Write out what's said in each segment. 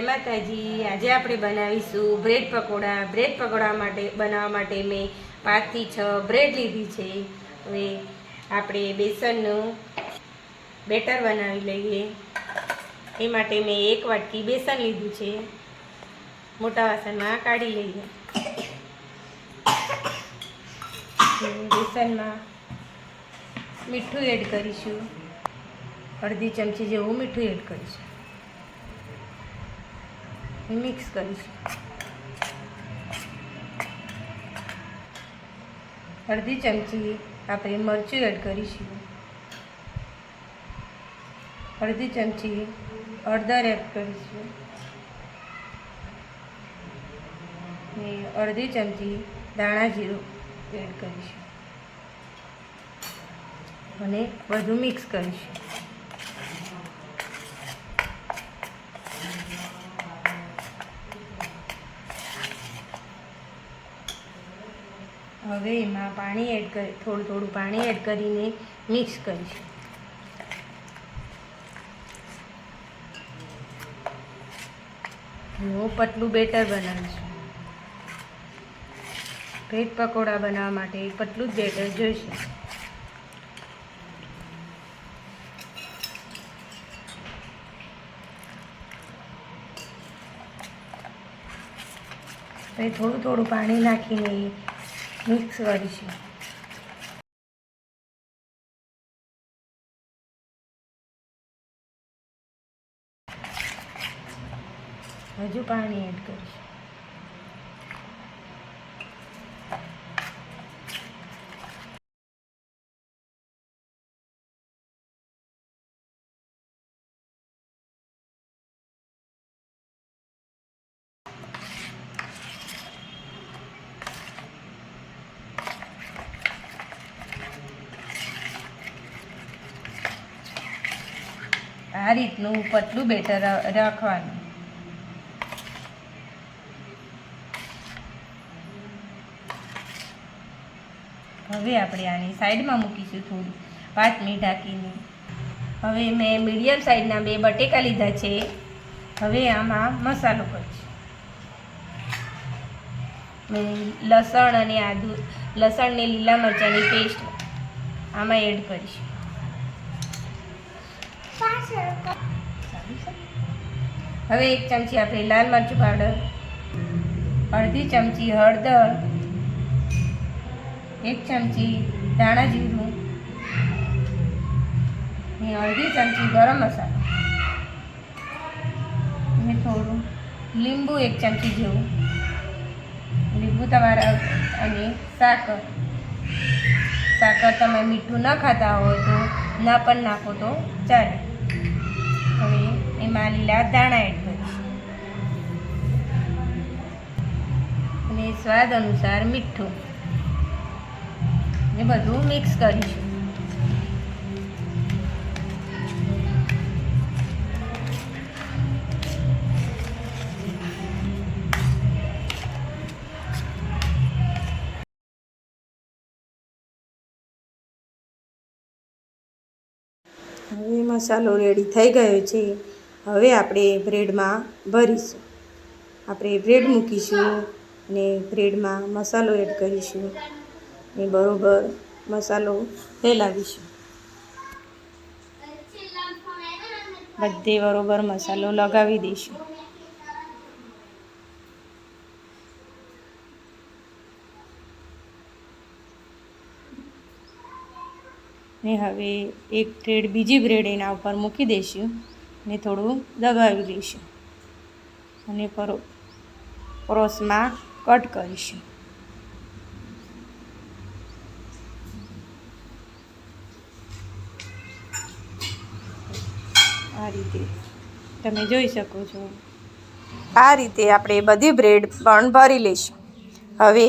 માતાજી. આજે આપણે બનાવીશું બ્રેડ પકોડા. બ્રેડ પકોડા માટે, બનાવવા માટે મેં પાંચથી છ બ્રેડ લીધી છે. હવે આપણે બેસનનું બેટર બનાવી લઈએ. એ માટે મેં એક વાટકી બેસન લીધું છે. મોટા વાસણમાં કાઢી લઈએ. બેસનમાં મીઠું એડ કરીશું. અડધી ચમચી જેવું મીઠું એડ કરીશું. મિક્સ કરીશું. અડધી ચમચી આપણે મરચું એડ કરીશું. અડધી ચમચી હળદર એડ કરીશું. ને અડધી ચમચી દાણા જીરું એડ કરીશું. અને બધું મિક્સ કરીશું. હવે એમાં પાણી એડ કરી, થોડું થોડું પાણી એડ કરીને મિક્સ કરીશું. હું પતલું બેટર બનાવીશું. બ્રેડ પકોડા બનાવવા માટે પતલું જ બેટર જોઈશે. થોડું થોડું પાણી નાખીને મિક્સ કરીશું હજુ પાણી એડ કરીશું આ રીતનું પતલું બેટર રાખવાનું. હવે આપણે આની સાઈડમાં મૂકીશું થોડું પાંચમી ઢાંકીને. હવે મેં મીડિયમ સાઈઝના બે બટેકા લીધા છે. હવે આમાં મસાલો કરીશું. મેં લસણ અને આદુ, લસણ ને લીલા મરચાંની પેસ્ટ આમાં એડ કરીશું. હવે એક ચમચી આપણે લાલ મરચું પાવડર, અડધી ચમચી હળદર, એક ચમચી ધાણા જીરું, ને અડધી ચમચી ગરમ મસાલો. ને થોડું લીંબુ એક ચમચી જેવું. લીંબુ તમારા અને સાકર. સાકર તમે મીઠું ન ખાતા હોય તો ના પણ નાખો તો ચાલે. હવે એમાં લીલા દાણા એડ કરીશ. અને સ્વાદ અનુસાર મીઠું. ને બધું મિક્સ કરીશું. હવે મસાલો રેડી થઈ ગયો છે. હવે આપણે બ્રેડમાં ભરીશું. આપણે બ્રેડ મૂકીશું અને બ્રેડમાં મસાલો એડ કરીશું. ને બરોબર મસાલો ફેલાવીશું. બધે બરોબર મસાલો લગાવી દઈશું. ને હવે એક બ્રેડ બીજી બ્રેડ એના ઉપર મૂકી દઈશું ને થોડું દબાવી દઈશું અને પરો પરોસમાં કટ કરીશું. આ રીતે તમે જોઈ શકો છો. આ રીતે આપણે બધી બ્રેડ પણ ભરી લઈશું. હવે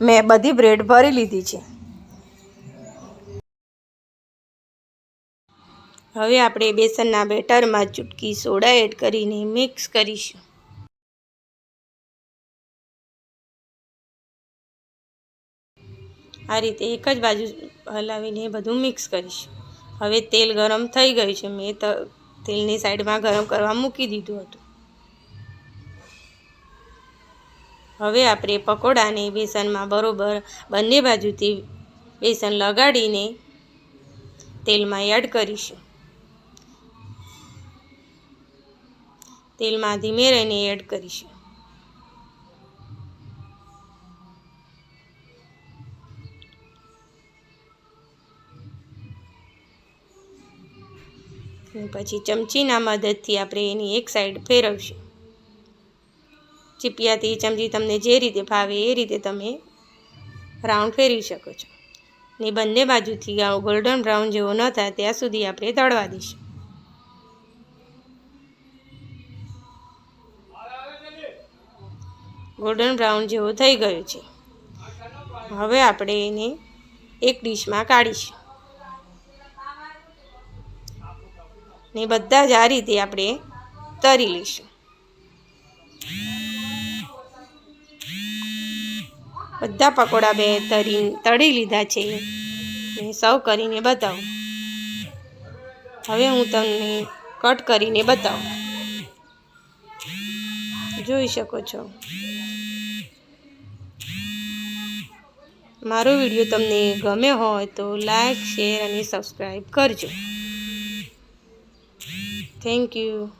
મેં બધી બ્રેડ ભરી લીધી છે. હવે આપણે બેસનના બેટરમાં ચૂટકી સોડા એડ કરીને મિક્સ કરીશું. આ રીતે એક જ બાજુ હલાવીને બધું મિક્સ કરીશું. હવે તેલ ગરમ થઈ ગયું છે. મેં તેલની સાઈડમાં ગરમ કરવા મૂકી દીધું હતું. હવે આપણે પકોડાને બેસનમાં બરોબર બંને બાજુથી બેસન લગાડીને તેલમાં એડ કરીશું. તેલમાં ધીમે રહીને એડ કરીશું પછી ચમચીના મદદથી આપણે એની એક સાઈડ ફેરવશું. ચીપિયાથી ચમચી તમને જે રીતે ફાવે એ રીતે તમે રાઉન્ડ ફેરવી શકો છો. ને બંને બાજુથી આવો ગોલ્ડન બ્રાઉન જેવો ન થાય, ત્યાં સુધી આપણે તળવા દઈશું. ગોલ્ડન બ્રાઉન જેવો થઈ ગયો છે. હવે આપણે એને એક ડીશમાં કાઢીશું. ને બધા જ આ રીતે આપણે તરી લઈશું. બધા પકોડા બે તરી તળી લીધા છે. ને સર્વ કરીને બતાવું. હવે હું તમને કટ કરીને બતાવું. જોઈ શકો છો. મારો વીડિયો તમને ગમે હોય તો લાઈક, શેર અને સબસ્ક્રાઈબ કરજો. Thank you